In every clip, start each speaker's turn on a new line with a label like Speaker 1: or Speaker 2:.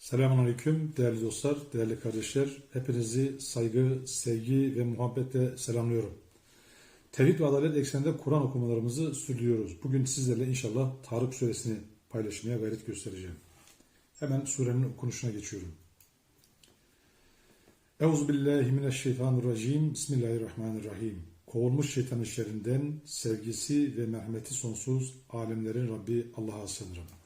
Speaker 1: Selamünaleyküm değerli dostlar, değerli kardeşler. Hepinizi saygı, sevgi ve muhabbetle selamlıyorum. Tevhid ve adalet ekseninde Kur'an okumalarımızı sürdürüyoruz. Bugün sizlerle inşallah Tarık suresini paylaşmaya gayret göstereceğim. Hemen surenin okunuşuna geçiyorum. Euzubillahimineşşeytanirracim. Bismillahirrahmanirrahim. Kovulmuş şeytanın şerrinden sevgisi ve merhameti sonsuz alemlerin Rabbi Allah'a sığınırım.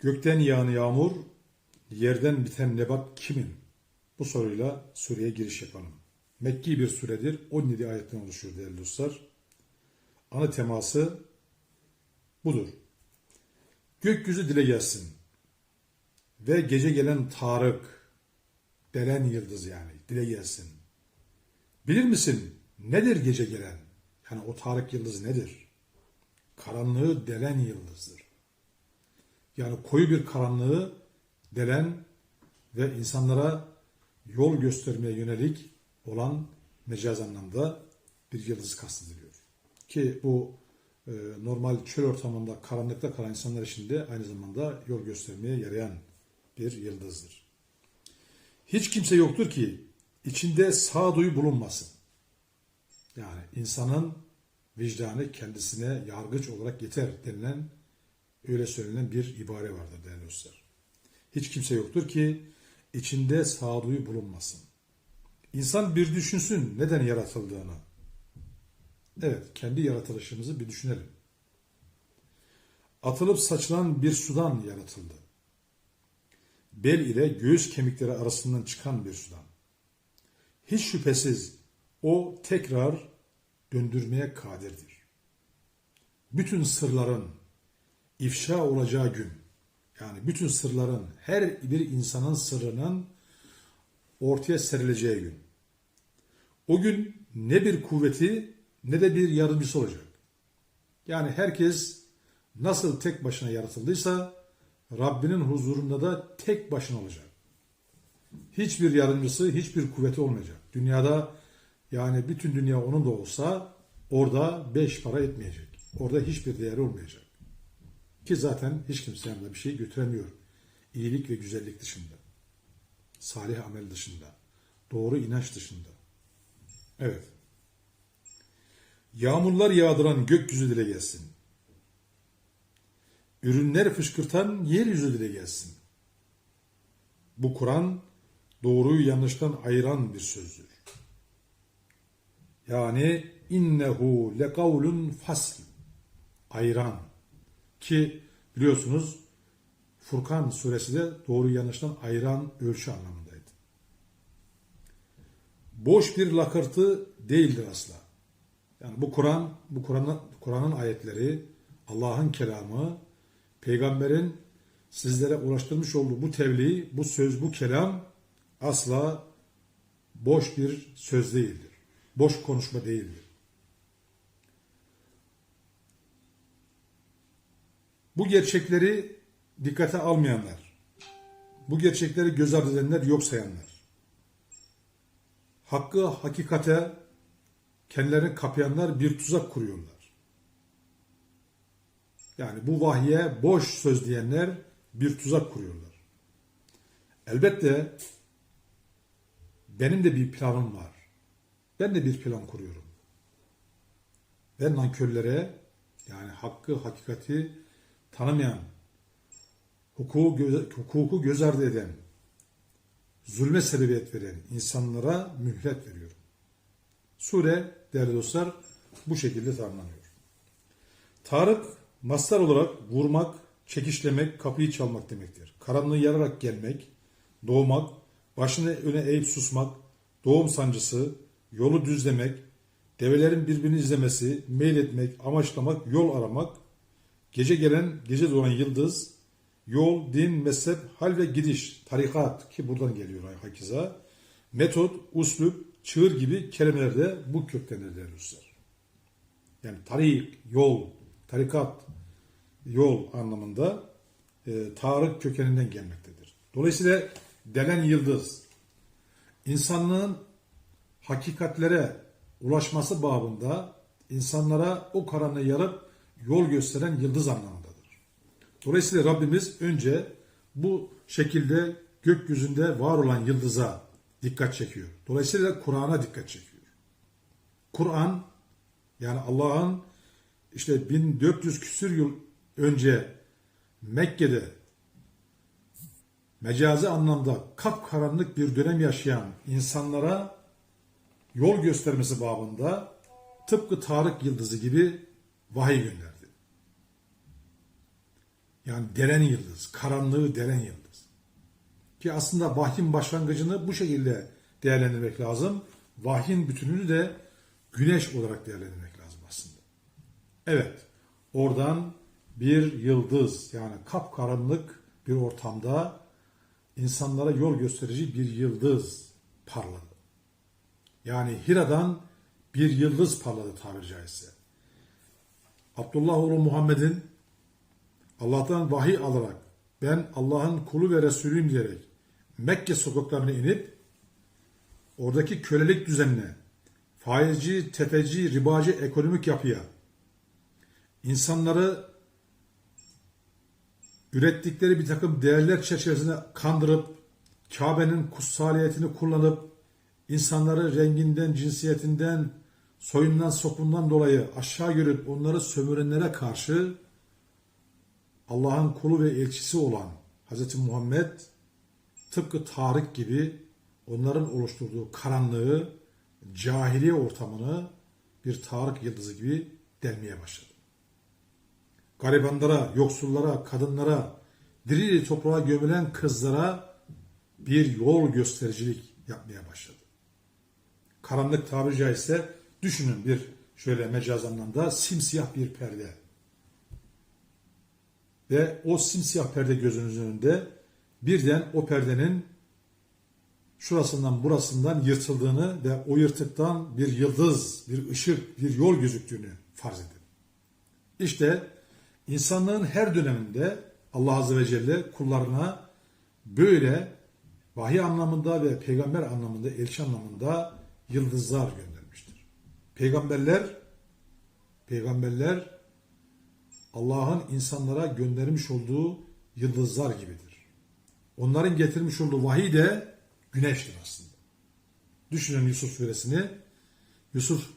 Speaker 1: Gökten yağan yağmur, yerden biten nebat kimin? Bu soruyla sureye giriş yapalım. Mekki bir suredir. 17 ayetten oluşuyor değerli dostlar. Ana teması budur. Gökyüzü dile gelsin. Ve gece gelen Tarık, delen yıldız yani dile gelsin. Bilir misin nedir gece gelen? Yani o Tarık yıldız nedir? Karanlığı delen yıldızdır. Yani koyu bir karanlığı delen ve insanlara yol göstermeye yönelik olan mecaz anlamda bir yıldız kastediliyor. Ki bu e, normal çöl ortamında karanlıkta kalan insanlar için de aynı zamanda yol göstermeye yarayan bir yıldızdır. Hiç kimse yoktur ki içinde sağduyu bulunmasın. Yani insanın vicdanı kendisine yargıç olarak yeter denilen öyle söylenen bir ibare vardır değerli dostlar. Hiç kimse yoktur ki içinde sağduyu bulunmasın. İnsan bir düşünsün neden yaratıldığını. Evet, kendi yaratılışımızı bir düşünelim. Atılıp saçılan bir sudan yaratıldı. Bel ile göğüs kemikleri arasından çıkan bir sudan. Hiç şüphesiz o tekrar döndürmeye kadirdir. Bütün sırların, ifşa olacağı gün, yani bütün sırların, her bir insanın sırrının ortaya serileceği gün. O gün ne bir kuvveti ne de bir yardımcısı olacak. Yani herkes nasıl tek başına yaratıldıysa Rabbinin huzurunda da tek başına olacak. Hiçbir yardımcısı, hiçbir kuvveti olmayacak. Dünyada yani bütün dünya onun da olsa orada beş para etmeyecek. Orada hiçbir değeri olmayacak. Ki zaten hiç kimse yanında bir şey götüremiyor. İyilik ve güzellik dışında. Salih amel dışında. Doğru inanç dışında. Evet. Yağmurlar yağdıran gökyüzü dile gelsin. Ürünler fışkırtan yeryüzü dile gelsin. Bu Kur'an doğruyu yanlıştan ayıran bir sözdür. Yani innehu lekavlun fasl. Ayıran. Ki biliyorsunuz Furkan suresi de doğru yanlıştan ayıran ölçü anlamındaydı. Boş bir lakırtı değildir asla. Yani bu Kur'an, bu Kur'an'ın Kur'an'ın ayetleri, Allah'ın kelamı, peygamberin sizlere ulaştırmış olduğu bu tebliğ, bu söz, bu kelam asla boş bir söz değildir. Boş konuşma değildir. Bu gerçekleri dikkate almayanlar, bu gerçekleri göz ardı edenler, yok sayanlar, hakkı hakikate kendilerini kapayanlar bir tuzak kuruyorlar. Yani bu vahye boş söz diyenler bir tuzak kuruyorlar. Elbette benim de bir planım var. Ben de bir plan kuruyorum. Ve nankörlere yani hakkı, hakikati tanımayan, hukuku göz, hukuku göz ardı eden, zulme sebebiyet veren insanlara mühlet veriyorum. Sure değerli dostlar bu şekilde tanımlanıyor. Tarık mastar olarak vurmak, çekişlemek, kapıyı çalmak demektir. Karanlığı yararak gelmek, doğmak, başını öne eğip susmak, doğum sancısı, yolu düzlemek, develerin birbirini izlemesi, meyletmek, amaçlamak, yol aramak, gece gelen, gece doğan yıldız, yol, din, mezhep, hal ve gidiş, tarikat ki buradan geliyor hakiza, metot, uslup, çığır gibi kelimeler de bu köktendir değerli dostlar. Yani tarik, yol, tarikat, yol anlamında e, Tarık kökeninden gelmektedir. Dolayısıyla delen yıldız, insanlığın hakikatlere ulaşması babında insanlara o karanlığı yarıp yol gösteren yıldız anlamındadır. Dolayısıyla Rabbimiz önce bu şekilde gökyüzünde var olan yıldıza dikkat çekiyor. Dolayısıyla Kur'an'a dikkat çekiyor. Kur'an yani Allah'ın işte 1400 küsür yıl önce Mekke'de mecazi anlamda kapkaranlık bir dönem yaşayan insanlara yol göstermesi babında tıpkı Tarık Yıldızı gibi vahiy gönderdi. Yani deren yıldız, karanlığı deren yıldız. Ki aslında vahyin başlangıcını bu şekilde değerlendirmek lazım. Vahyin bütününü de güneş olarak değerlendirmek lazım aslında. Evet, oradan bir yıldız yani kapkaranlık bir ortamda insanlara yol gösterici bir yıldız parladı. Yani Hira'dan bir yıldız parladı tabiri caizse. Abdullah oğlu Muhammed'in Allah'tan vahiy alarak ben Allah'ın kulu ve Resulüyüm diyerek Mekke sokaklarına inip oradaki kölelik düzenine, faizci, tefeci, ribacı ekonomik yapıya, insanları ürettikleri bir takım değerler çerçevesinde kandırıp, Kabe'nin kutsaliyetini kullanıp, insanları renginden, cinsiyetinden, soyundan, sokundan dolayı aşağı görüp onları sömürenlere karşı Allah'ın kulu ve elçisi olan Hz. Muhammed tıpkı Tarık gibi onların oluşturduğu karanlığı, cahiliye ortamını bir Tarık yıldızı gibi delmeye başladı. Garibanlara, yoksullara, kadınlara, diri toprağa gömülen kızlara bir yol göstericilik yapmaya başladı. Karanlık tabiri caizse düşünün bir şöyle mecaz anlamda simsiyah bir perde. Ve o simsiyah perde gözünüzün önünde birden o perdenin şurasından burasından yırtıldığını ve o yırtıktan bir yıldız, bir ışık, bir yol gözüktüğünü farz edin. İşte insanlığın her döneminde Allah Azze ve Celle kullarına böyle vahiy anlamında ve peygamber anlamında, elçi anlamında yıldızlar göndermiştir. Peygamberler peygamberler Allah'ın insanlara göndermiş olduğu yıldızlar gibidir. Onların getirmiş olduğu vahiy de güneştir aslında. Düşünün Yusuf suresini. Yusuf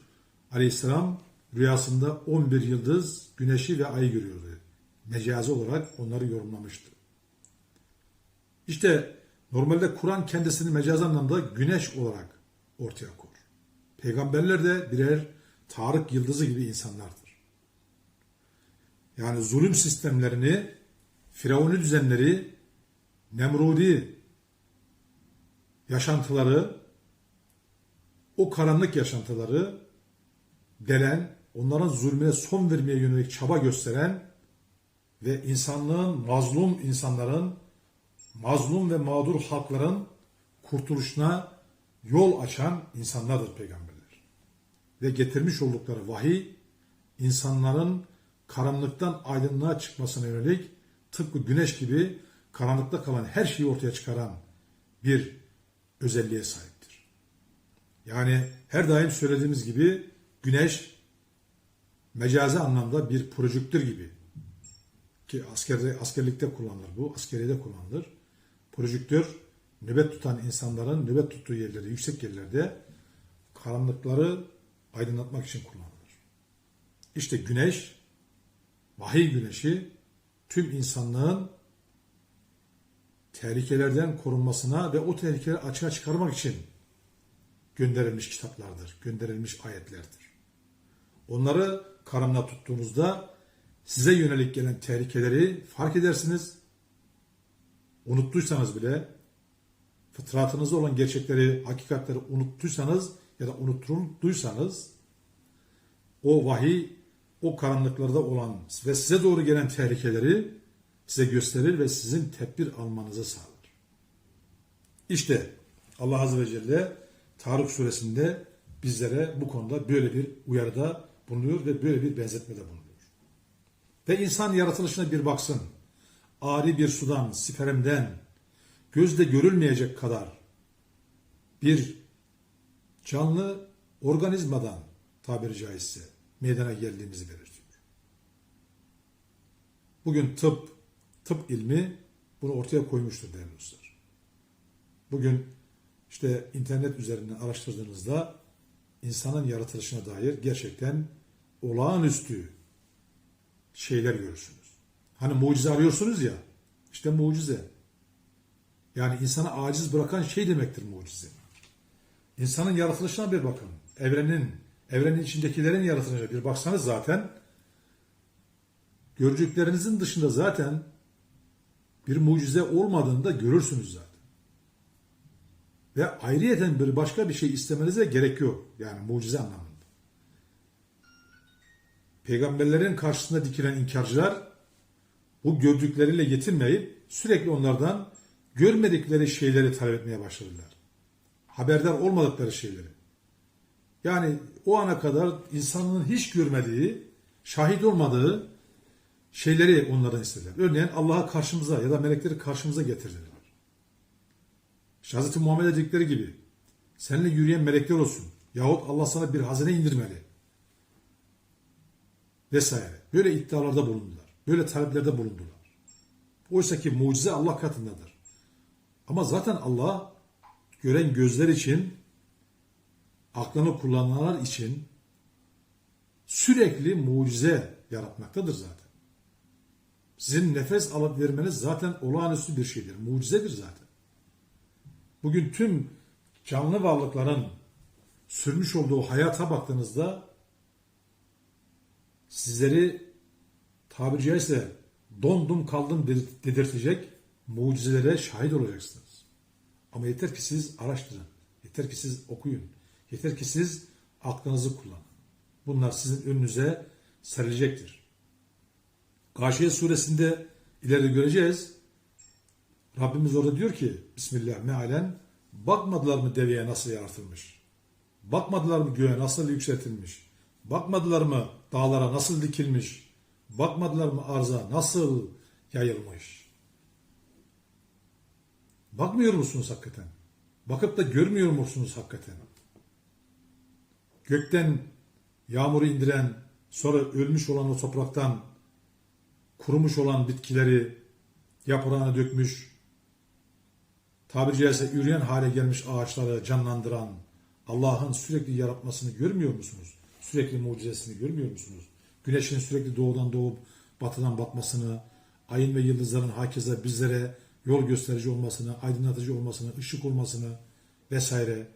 Speaker 1: aleyhisselam rüyasında 11 yıldız, güneşi ve ayı görüyordu. Mecazi olarak onları yorumlamıştı. İşte normalde Kur'an kendisini mecazi anlamda güneş olarak ortaya koyar. Peygamberler de birer Tarık yıldızı gibi insanlardır. Yani zulüm sistemlerini, firavuni düzenleri, Nemrudi yaşantıları, o karanlık yaşantıları delen, onların zulmüne son vermeye yönelik çaba gösteren ve insanlığın, mazlum insanların, mazlum ve mağdur halkların kurtuluşuna yol açan insanlardır peygamberler. Ve getirmiş oldukları vahiy, insanların karanlıktan aydınlığa çıkmasına yönelik tıpkı güneş gibi karanlıkta kalan her şeyi ortaya çıkaran bir özelliğe sahiptir. Yani her daim söylediğimiz gibi güneş mecazi anlamda bir projektör gibi ki askerde, askerlikte kullanılır bu, askeriyede kullanılır. Projektör nöbet tutan insanların nöbet tuttuğu yerlerde, yüksek yerlerde karanlıkları aydınlatmak için kullanılır. İşte güneş, vahiy güneşi tüm insanlığın tehlikelerden korunmasına ve o tehlikeleri açığa çıkarmak için gönderilmiş kitaplardır, gönderilmiş ayetlerdir. Onları karanlığa tuttuğunuzda size yönelik gelen tehlikeleri fark edersiniz. Unuttuysanız bile fıtratınızda olan gerçekleri, hakikatleri unuttuysanız ya da unuttuysanız o vahiy o karanlıklarda olan ve size doğru gelen tehlikeleri size gösterir ve sizin tedbir almanızı sağlar. İşte Allah Azze ve Celle Tarık suresinde bizlere bu konuda böyle bir uyarıda bulunuyor ve böyle bir benzetmede bulunuyor. Ve insan yaratılışına bir baksın. Ari bir sudan, siperemden, gözde görülmeyecek kadar bir canlı organizmadan tabiri caizse meydana geldiğimizi belirtiyor. Bugün tıp, tıp ilmi bunu ortaya koymuştur değerli dostlar. Bugün işte internet üzerinden araştırdığınızda insanın yaratılışına dair gerçekten olağanüstü şeyler görürsünüz. Hani mucize arıyorsunuz ya, işte mucize. Yani insanı aciz bırakan şey demektir mucize. İnsanın yaratılışına bir bakın. Evrenin, evrenin içindekilerin yaratılışına bir baksanız zaten gördüklerinizin dışında zaten bir mucize olmadığını da görürsünüz zaten. Ve ayrıyeten bir başka bir şey istemenize gerek yok. Yani mucize anlamında. Peygamberlerin karşısında dikilen inkarcılar bu gördükleriyle yetinmeyip sürekli onlardan görmedikleri şeyleri talep etmeye başladılar. Haberdar olmadıkları şeyleri. Yani o ana kadar insanın hiç görmediği, şahit olmadığı şeyleri onlardan istediler. Örneğin Allah'a karşımıza ya da melekleri karşımıza getirdiler. İşte Hz. Muhammed dedikleri gibi seninle yürüyen melekler olsun. Yahut Allah sana bir hazine indirmeli. Vesaire. Böyle iddialarda bulundular. Böyle taleplerde bulundular. Oysa ki mucize Allah katındadır. Ama zaten Allah gören gözler için, aklını kullananlar için sürekli mucize yaratmaktadır zaten. Sizin nefes alıp vermeniz zaten olağanüstü bir şeydir. Mucizedir zaten. Bugün tüm canlı varlıkların sürmüş olduğu hayata baktığınızda sizleri tabiri caizse dondum kaldım dedirtecek mucizelere şahit olacaksınız. Ama yeter ki siz araştırın. Yeter ki siz okuyun. Yeter ki siz aklınızı kullanın. Bunlar sizin önünüze serilecektir. Gâşiye suresinde ileride göreceğiz. Rabbimiz orada diyor ki Bismillah mealen bakmadılar mı deveye nasıl yaratılmış? Bakmadılar mı göğe nasıl yükseltilmiş? Bakmadılar mı dağlara nasıl dikilmiş? Bakmadılar mı arza nasıl yayılmış? Bakmıyor musunuz hakikaten? Bakıp da görmüyor musunuz hakikaten? Gökten yağmuru indiren, sonra ölmüş olan o topraktan kurumuş olan bitkileri yaprağını dökmüş, tabiri caizse üreyen hale gelmiş ağaçları canlandıran Allah'ın sürekli yaratmasını görmüyor musunuz? Sürekli mucizesini görmüyor musunuz? Güneşin sürekli doğudan doğup batıdan batmasını, ayın ve yıldızların hakeza bizlere yol gösterici olmasını, aydınlatıcı olmasını, ışık olmasını vesaire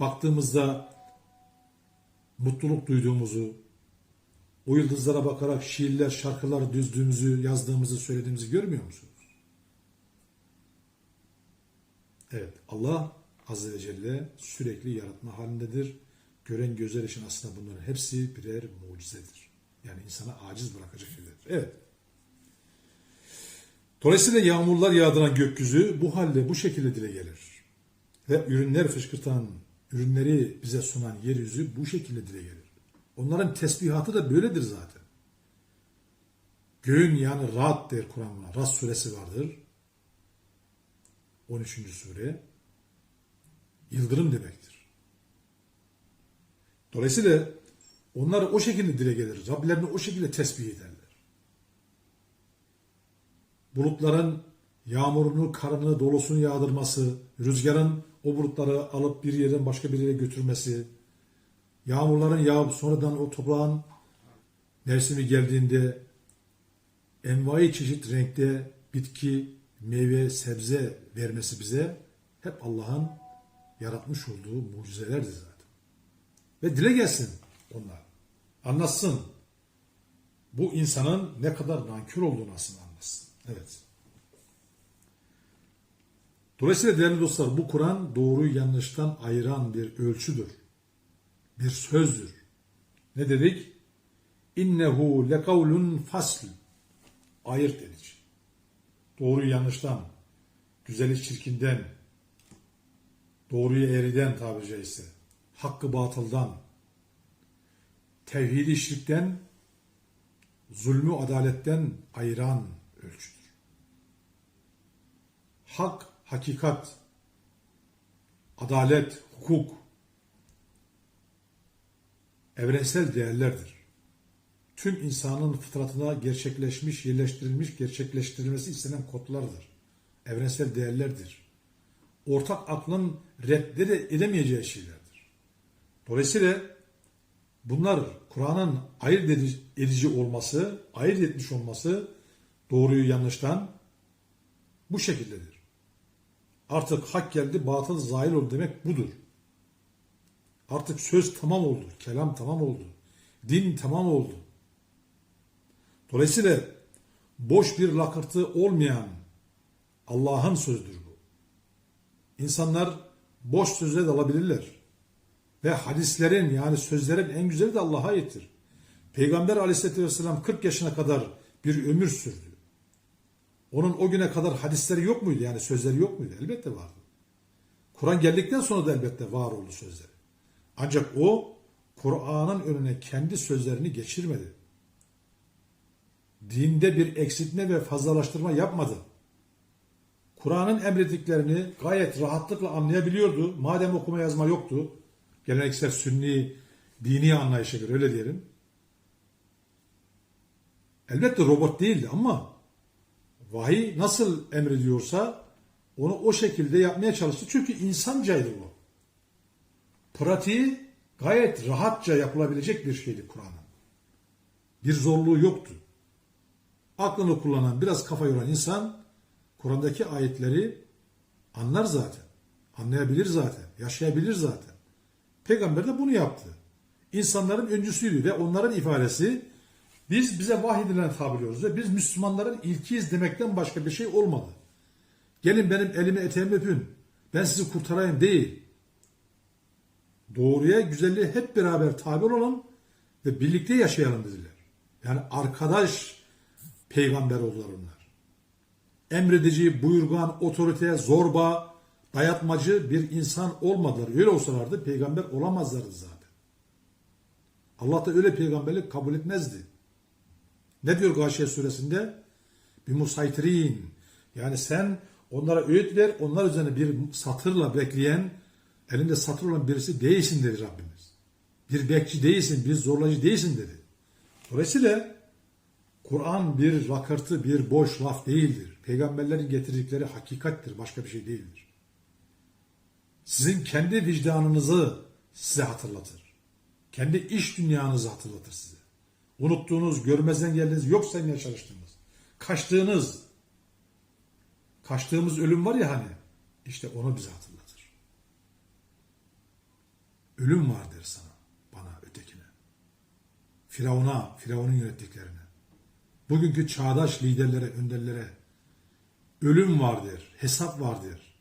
Speaker 1: baktığımızda mutluluk duyduğumuzu, o yıldızlara bakarak şiirler, şarkılar düzdüğümüzü, yazdığımızı, söylediğimizi görmüyor musunuz? Evet, Allah Azze ve Celle sürekli yaratma halindedir. Gören gözler için aslında bunların hepsi birer mucizedir. Yani insana aciz bırakacak şeylerdir. Evet. Dolayısıyla yağmurlar yağdıran gökyüzü bu halde bu şekilde dile gelir. Ve ürünler fışkırtan, ürünleri bize sunan yeryüzü bu şekilde dile gelir. Onların tesbihatı da böyledir zaten. Göğün yani Ra'd der Kur'an'la. Ra'd suresi vardır. 13. sure. Yıldırım demektir. Dolayısıyla onlar o şekilde dile gelir. Rablerini o şekilde tesbih ederler. Bulutların yağmurunu, karını, dolusunu yağdırması, rüzgarın o bulutları alıp bir yerden başka bir yere götürmesi, yağmurların yağıp sonradan o toprağın mevsimi geldiğinde envai çeşit renkte bitki, meyve, sebze vermesi bize hep Allah'ın yaratmış olduğu mucizelerdir zaten. Ve dile gelsin onlar. Anlatsın. Bu insanın ne kadar nankör olduğunu aslında anlatsın. Evet. Dolayısıyla değerli dostlar bu Kur'an doğruyu yanlıştan ayıran bir ölçüdür. Bir sözdür. Ne dedik? İnnehu lekavlun fasl. Ayırt edici. Doğruyu yanlıştan, güzeli çirkinden, doğruyu eğriden tabiri caizse, hakkı batıldan, tevhidi şirkten, zulmü adaletten ayıran ölçüdür. Hak, hakikat, adalet, hukuk evrensel değerlerdir. tüm insanın fıtratına gerçekleşmiş, yerleştirilmiş, gerçekleştirilmesi istenen kodlardır. Evrensel değerlerdir. Ortak aklın reddede edemeyeceği şeylerdir. Dolayısıyla bunlar Kur'an'ın ayırt edici- olması, ayırt etmiş olması doğruyu yanlıştan bu şekildedir. Artık hak geldi, batıl zahil oldu demek budur. Artık söz tamam oldu, kelam tamam oldu, din tamam oldu. Dolayısıyla boş bir lakırtı olmayan Allah'ın sözdür bu. İnsanlar boş sözle de alabilirler. Ve hadislerin yani sözlerin en güzeli de Allah'a aittir. Peygamber aleyhisselatü vesselam 40 yaşına kadar bir ömür sürdü. Onun o güne kadar hadisleri yok muydu? Yani sözleri yok muydu? Elbette vardı. Kur'an geldikten sonra da elbette var oldu sözleri. Ancak o Kur'an'ın önüne kendi sözlerini geçirmedi. Dinde bir eksiltme ve fazlalaştırma yapmadı. Kur'an'ın emrettiklerini gayet rahatlıkla anlayabiliyordu. Madem okuma yazma yoktu, geleneksel sünni dini anlayışa göre öyle diyelim. Elbette robot değildi ama vahiy nasıl emrediyorsa onu o şekilde yapmaya çalıştı. Çünkü insancaydı bu. Pratiği gayet rahatça yapılabilecek bir şeydi Kur'an'ın. Bir zorluğu yoktu. Aklını kullanan, biraz kafa yoran insan Kur'an'daki ayetleri anlar zaten. Anlayabilir zaten. Yaşayabilir zaten. Peygamber de bunu yaptı. İnsanların öncüsüydü ve onların ifadesi biz bize vahyedilen tabiriyoruz ve biz Müslümanların ilkiyiz demekten başka bir şey olmadı. Gelin benim elimi eteğimi öpün. Ben sizi kurtarayım değil. Doğruya, güzelliğe hep beraber tabi olalım ve birlikte yaşayalım dediler. Yani arkadaş peygamber oldular onlar. Emredici, buyurgan, otorite, zorba, dayatmacı bir insan olmadılar. Öyle olsalardı peygamber olamazlardı zaten. Allah da öyle peygamberlik kabul etmezdi. Ne diyor Gâşiye suresinde? Bir musaytirin. Yani sen onlara öğüt ver, onlar üzerine bir satırla bekleyen, elinde satır olan birisi değilsin dedi Rabbimiz. Bir bekçi değilsin, bir zorlayıcı değilsin dedi. Dolayısıyla Kur'an bir rakırtı, bir boş laf değildir. Peygamberlerin getirdikleri hakikattir, başka bir şey değildir. Sizin kendi vicdanınızı size hatırlatır. Kendi iş dünyanızı hatırlatır size. Unuttuğunuz, görmezden geldiğiniz, yok saymaya çalıştığınız, kaçtığınız, kaçtığımız ölüm var ya hani, işte onu bize hatırlatır. Ölüm var der sana, bana, ötekine. Firavun'a, Firavun'un yönettiklerine. Bugünkü çağdaş liderlere, önderlere ölüm vardır, hesap vardır.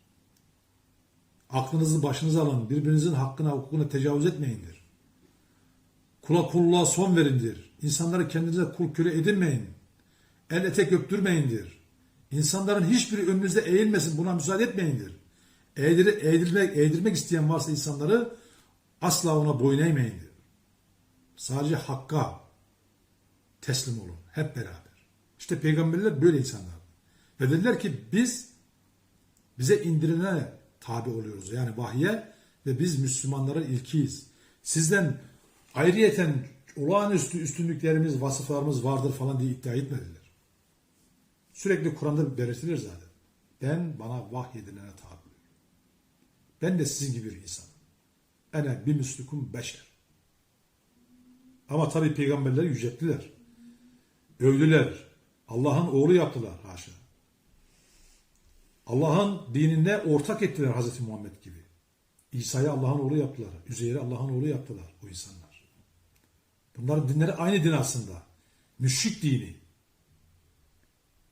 Speaker 1: Aklınızı başınıza alın, birbirinizin hakkına, hukukuna tecavüz etmeyindir. Kula kulluğa son verindir. İnsanları kendinize kul köle edinmeyin. El etek öptürmeyindir. İnsanların hiçbiri önünüzde eğilmesin, buna müsaade etmeyindir. Eğdir, eğdirmek, eğdirmek isteyen varsa insanları asla ona boyun eğmeyindir. Sadece hakka teslim olun hep beraber. İşte peygamberler böyle insanlar. Ve dediler ki biz bize indirilene tabi oluyoruz. Yani vahye ve biz Müslümanların ilkiyiz. Sizden ayrıyeten olağanüstü üstünlüklerimiz, vasıflarımız vardır falan diye iddia etmediler. Sürekli Kur'an'da belirtilir zaten. Ben bana vahyedilene tabi. Ben de sizin gibi bir insanım. Ene bir müslükum beşer. Ama tabi peygamberleri yücelttiler. Övdüler. Allah'ın oğlu yaptılar haşa. Allah'ın dinine ortak ettiler Hazreti Muhammed gibi. İsa'yı Allah'ın oğlu yaptılar. Üzeyr'i Allah'ın oğlu yaptılar o insanlar. Bunların dinleri aynı din aslında. Müşrik dini.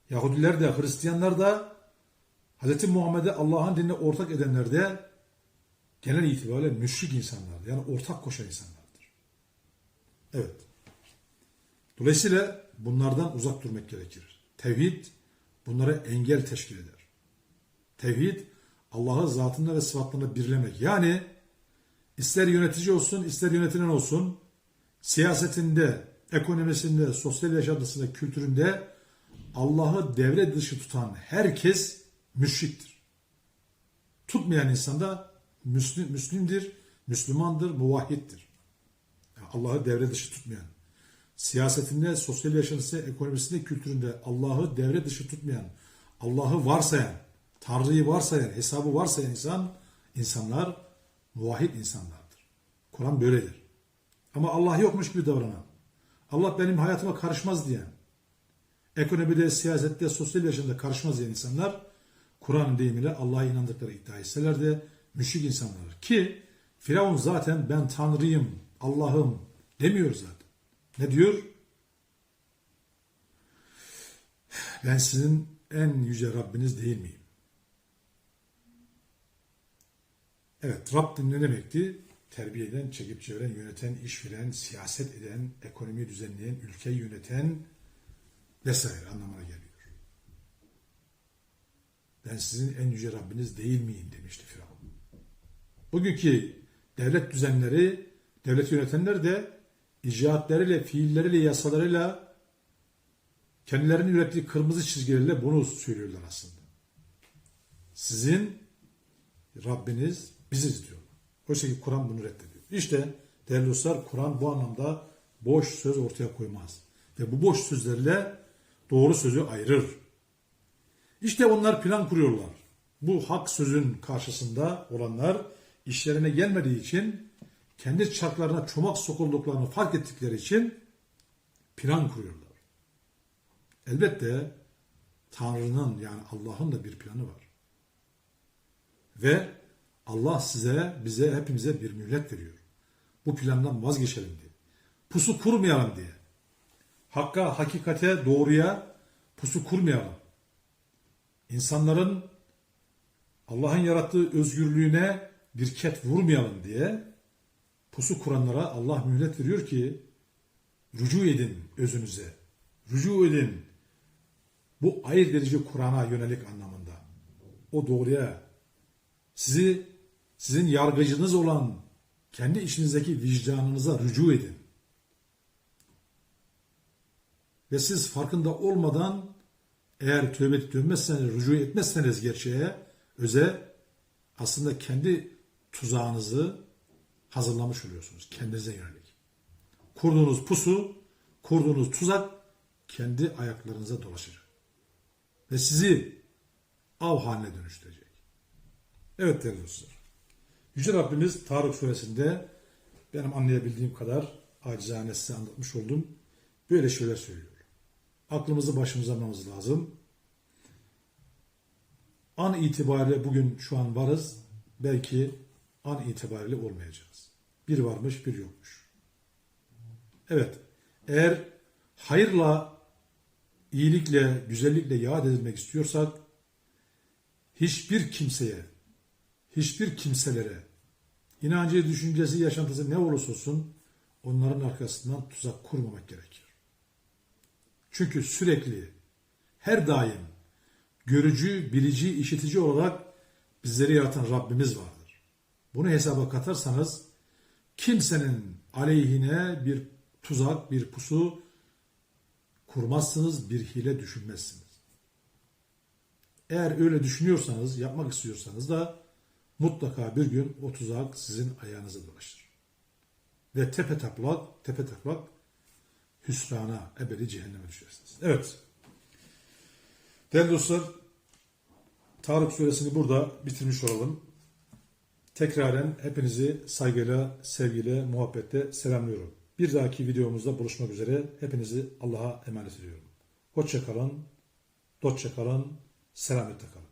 Speaker 1: Yahudiler de Hristiyanlar da Hz. Muhammed'e Allah'ın dinine ortak edenler de genel itibariyle müşrik insanlar. Yani ortak koşan insanlardır. Evet. Dolayısıyla bunlardan uzak durmak gerekir. Tevhid bunlara engel teşkil eder. Tevhid Allah'ı zatında ve sıfatlarında birlemek. Yani ister yönetici olsun, ister yönetilen olsun, siyasetinde, ekonomisinde, sosyal yaşantısında, kültüründe Allah'ı devre dışı tutan herkes müşriktir. Tutmayan insan da Müslüm, Müslümdir, Müslümandır, muvahhiddir. Yani Allah'ı devre dışı tutmayan. siyasetinde, sosyal yaşantısında, ekonomisinde, kültüründe Allah'ı devre dışı tutmayan, Allah'ı varsayan, Tanrı'yı varsayan, hesabı varsayan insan, insanlar muvahhid insanlardır. Kur'an böyledir. Ama Allah yokmuş gibi davranan, Allah benim hayatıma karışmaz diyen, ekonomide, siyasette, sosyal yaşamda karışmaz diyen insanlar, Kur'an deyimiyle Allah'a inandıkları iddia etseler de müşrik insanlar. Ki Firavun zaten ben Tanrıyım, Allah'ım demiyor zaten. Ne diyor? Ben sizin en yüce Rabbiniz değil miyim? Evet, Rab ne demekti? Terbiye eden, çekip çeviren, yöneten, iş veren, siyaset eden, ekonomiyi düzenleyen, ülkeyi yöneten vesaire anlamına geliyor. Ben sizin en yüce Rabbiniz değil miyim demişti Firavun. Bugünkü devlet düzenleri, devlet yönetenler de icraatleriyle, fiilleriyle, yasalarıyla kendilerinin ürettiği kırmızı çizgilerle bunu söylüyorlar aslında. Sizin Rabbiniz biziz diyor. Oysa ki Kur'an bunu reddediyor. İşte değerli dostlar Kur'an bu anlamda boş söz ortaya koymaz. Ve bu boş sözlerle doğru sözü ayırır. İşte onlar plan kuruyorlar. Bu hak sözün karşısında olanlar işlerine gelmediği için kendi çarklarına çomak sokulduklarını fark ettikleri için plan kuruyorlar. Elbette Tanrı'nın yani Allah'ın da bir planı var. Ve Allah size, bize, hepimize bir mühlet veriyor. Bu plandan vazgeçelim diye. Pusu kurmayalım diye. Hakka, hakikate, doğruya pusu kurmayalım. İnsanların Allah'ın yarattığı özgürlüğüne bir ket vurmayalım diye pusu kuranlara Allah mühlet veriyor ki rücu edin özünüze. Rücu edin bu ayırt edici Kur'an'a yönelik anlamında. O doğruya sizi sizin yargıcınız olan kendi içinizdeki vicdanınıza rücu edin. Ve siz farkında olmadan eğer tövbe dönmezseniz, rücu etmezseniz gerçeğe, öze aslında kendi tuzağınızı hazırlamış oluyorsunuz kendinize yönelik. Kurduğunuz pusu, kurduğunuz tuzak kendi ayaklarınıza dolaşacak. Ve sizi av haline dönüştürecek. Evet değerli dostlar. Yüce Rabbimiz Tarık suresinde benim anlayabildiğim kadar acizane size anlatmış oldum. Böyle şeyler söylüyor. Aklımızı başımıza almamız lazım. An itibariyle bugün şu an varız. Belki an itibariyle olmayacağız. Bir varmış bir yokmuş. Evet. Eğer hayırla, iyilikle, güzellikle yad edilmek istiyorsak hiçbir kimseye, hiçbir kimselere inancı, düşüncesi, yaşantısı ne olursa olsun onların arkasından tuzak kurmamak gerekir. Çünkü sürekli, her daim görücü, bilici, işitici olarak bizleri yaratan Rabbimiz vardır. Bunu hesaba katarsanız kimsenin aleyhine bir tuzak, bir pusu kurmazsınız, bir hile düşünmezsiniz. Eğer öyle düşünüyorsanız, yapmak istiyorsanız da mutlaka bir gün o tuzak sizin ayağınıza dolaşır. Ve tepe taplak, tepe taplak hüsrana, ebedi cehenneme düşersiniz. Evet. Değerli dostlar, Tarık suresini burada bitirmiş olalım. Tekraren hepinizi saygıyla, sevgiyle, muhabbetle selamlıyorum. Bir dahaki videomuzda buluşmak üzere hepinizi Allah'a emanet ediyorum. Hoşça kalın, dostça kalın, selametle kalın.